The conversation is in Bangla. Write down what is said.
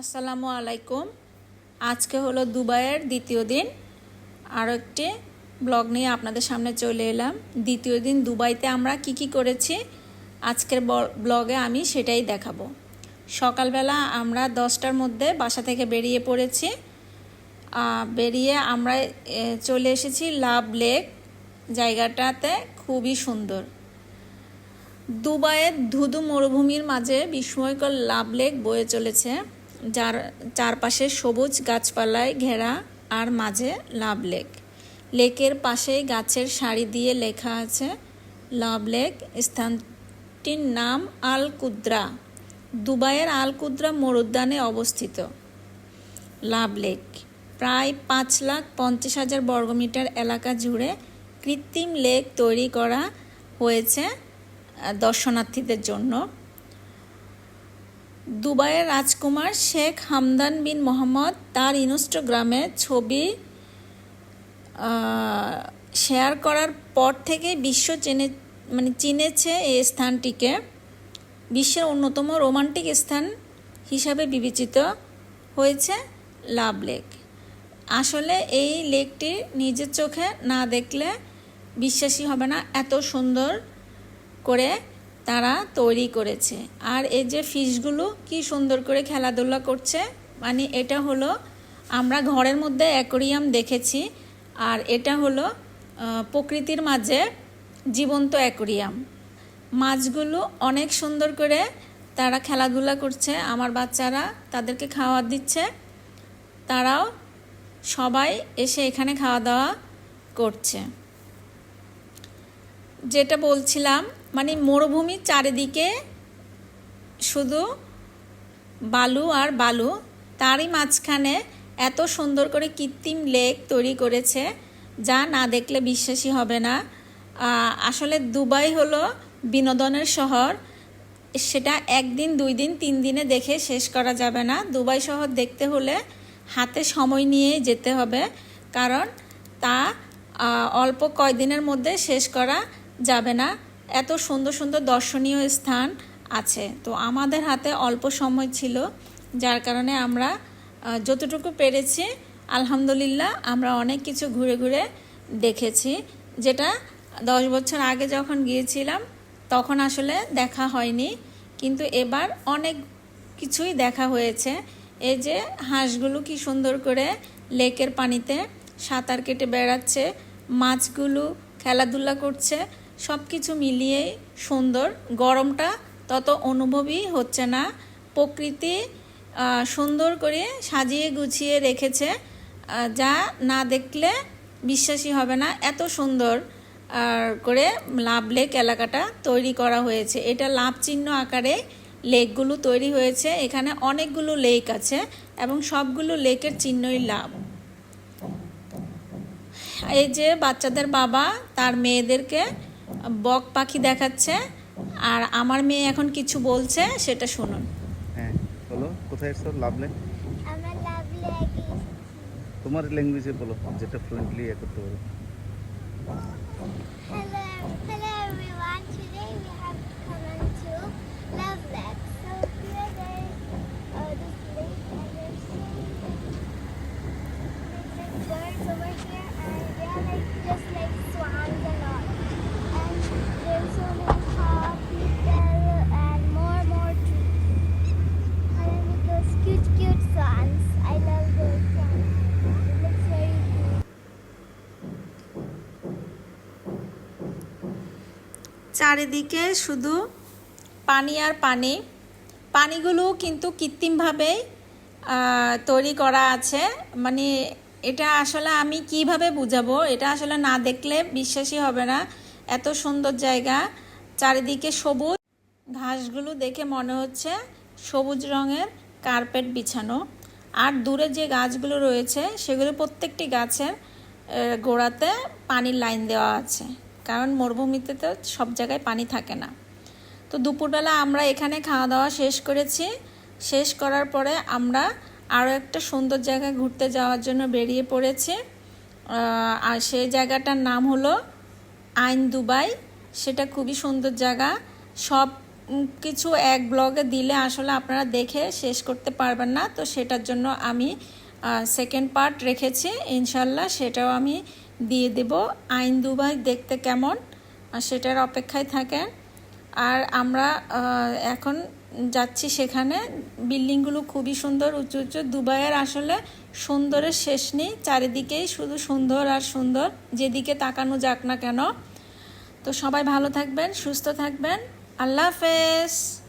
আসসালামু আলাইকুম। আজকে হলো দুবাইয়ের দ্বিতীয় দিন। আরও একটি ব্লগ নিয়ে আপনাদের সামনে চলে এলাম। দ্বিতীয় দিন দুবাইতে আমরা কি কি করেছি, আজকের ব্লগে আমি সেটাই দেখাবো। সকালবেলা আমরা দশটার মধ্যে বাসা থেকে বেরিয়ে পড়েছি। বেরিয়ে আমরা চলে এসেছি লাভ লেক। জায়গাটাতে খুবই সুন্দর। দুবাইয়ের ধুধু মরুভূমির মাঝে বিস্ময়কর লাভ লেক বয়ে চলেছে। যার চারপাশে সবুজ গাছপালায় ঘেরা আর মাঝে লাভ লেক। লেকের পাশেই গাছের সারি দিয়ে লেখা আছে, লাভ লেক স্থানটির নাম আল কুদ্রা দুবাইয়ের আল কুদ্রা মরুদ্যানে অবস্থিত। লাভ লেক, প্রায় পাঁচ লাখ পঞ্চাশ হাজার বর্গমিটার এলাকা জুড়ে কৃত্রিম লেক তৈরি করা হয়েছে দর্শনার্থীদের জন্য। দুবাইয়ের রাজকুমার শেখ হামদান বিন মোহাম্মদ তার ইনস্টাগ্রামে ছবি শেয়ার করার পর থেকে বিশ্ব চেনে মানে চিনেছে এই স্থানটিকে। বিশ্বের অন্যতম রোমান্টিক স্থান হিসাবে বিবেচিত হয়েছে লাভ লেক। আসলে এই লেকটি নিজের চোখে না দেখলে বিশ্বাসী হবে না এত সুন্দর করে তারা তৈরি করেছে। আর এই যে ফিশগুলো কি সুন্দর করে খেলাধুলা করছে মানে এটা হলো আমরা ঘরের মধ্যে অ্যাকোরিয়াম দেখেছি, আর এটা হলো প্রকৃতির মাঝে জীবন্ত অ্যাকোরিয়াম। মাছগুলো অনেক সুন্দর করে তারা খেলাধুলা করছে, আমার বাচ্চারা তাদেরকে খাওয়া দিচ্ছে, তারাও সবাই এসে এখানে খাওয়া দাওয়া করছে। যেটা বলছিলাম মানে মরুভূমির চারিদিকে শুধু বালু আর বালু। তারই মাঝখানে এত সুন্দর করে কৃত্রিম লেক তৈরি করেছে, যা না দেখলে বিশ্বাসই হবে না। আসলে দুবাই হলো বিনোদনের শহর। সেটা একদিন, দুই দিন, তিন দিনে দেখে শেষ করা যাবে না। দুবাই শহর দেখতে হলে হাতে সময় নিয়ে যেতে হবে, কারণ তা অল্প কয়দিনের মধ্যে শেষ করা যাবে না। এত সুন্দর সুন্দর দর্শনীয় স্থান আছে। তো আমাদের হাতে অল্প সময় ছিল, যার কারণে আমরা যতটুকু পেরেছি, আলহামদুলিল্লাহ আমরা অনেক কিছু ঘুরে ঘুরে দেখেছি। যেটা দশ বছর আগে যখন গিয়েছিলাম, তখন আসলে দেখা হয়নি, কিন্তু এবার অনেক কিছুই দেখা হয়েছে। এই যে হাঁসগুলো কি সুন্দর করে লেকের পানিতে সাঁতার কেটে বেড়াচ্ছে, মাছগুলো খেলাধুলা করছে সব কিছু মিলিয়েই সুন্দর। গরমটা তত অনুভবই হচ্ছে না। প্রকৃতি সুন্দর করে সাজিয়ে গুছিয়ে রেখেছে। যা না দেখলে বিশ্বাসী হবে না। এত সুন্দর করে লাভ লেক এলাকাটা তৈরি করা হয়েছে। এটা লাভ চিহ্ন আকারে লেকগুলো তৈরি হয়েছে। এখানে অনেকগুলো লেক আছে এবং সবগুলো লেকের চিহ্নই লাভ। এই যে বাচ্চাদের বাবা, তার মেয়েদেরকে বক পাখি দেখাচ্ছে আর আমার মেয়ে এখন কিছু বলছে সেটা শুনুন। হ্যাঁ বলো কোথায় এসছো? লাভলে আমার লাভলে তোমার ল্যাঙ্গুয়েজে বলো যেটা ফ্লুয়েন্টলি ইয়ে করতে পারো। Hello, hello everyone. Today we have come into Love চারিদিকে শুধু পানি আর পানি। পানিগুলো কিন্তু কৃত্রিমভাবেই তৈরি করা আছে। মানে এটা আসলে আমি কীভাবে বুঝাবো? এটা আসলে না দেখলে বিশ্বাসই হবে না। এত সুন্দর জায়গা, চারিদিকে সবুজ। ঘাসগুলো দেখে মনে হচ্ছে সবুজ রঙের কার্পেট বিছানো। আর দূরে যে গাছগুলো রয়েছে, সেগুলো প্রত্যেকটি গাছের গোড়াতে পানির লাইন দেওয়া আছে। কারণ মরুভূমিতে তো সব জায়গায় পানি থাকে না। তো দুপুরবেলা আমরা এখানে খাওয়া দাওয়া শেষ করেছি। শেষ করার পরে আমরা আরও একটা সুন্দর জায়গায় ঘুরতে যাওয়ার জন্য বেরিয়ে পড়েছি। আর সেই জায়গাটার নাম হলো আইন দুবাই। সেটা খুবই সুন্দর জায়গা। সব কিছু এক ব্লগে দিলে আসলে আপনারা দেখে শেষ করতে পারবেন না। তো সেটার জন্য আমি সেকেন্ড পার্ট রেখেছি। ইনশাল্লাহ সেটাও আমি দিয়ে দেব। আইন দুবাই দেখতে কেমন? সেটার অপেক্ষায় থাকেন। আর আমরা এখন যাচ্ছি সেখানে। বিল্ডিংগুলো খুবই সুন্দর, উঁচু উঁচু। দুবাইয়ের আসলে সুন্দরের শেষ নেই। চারিদিকেই শুধু সুন্দর আর সুন্দর। যেদিকে তাকানো যাক না কেন। তো সবাই ভালো থাকবেন, সুস্থ থাকবেন। আল্লাহ হাফেজ।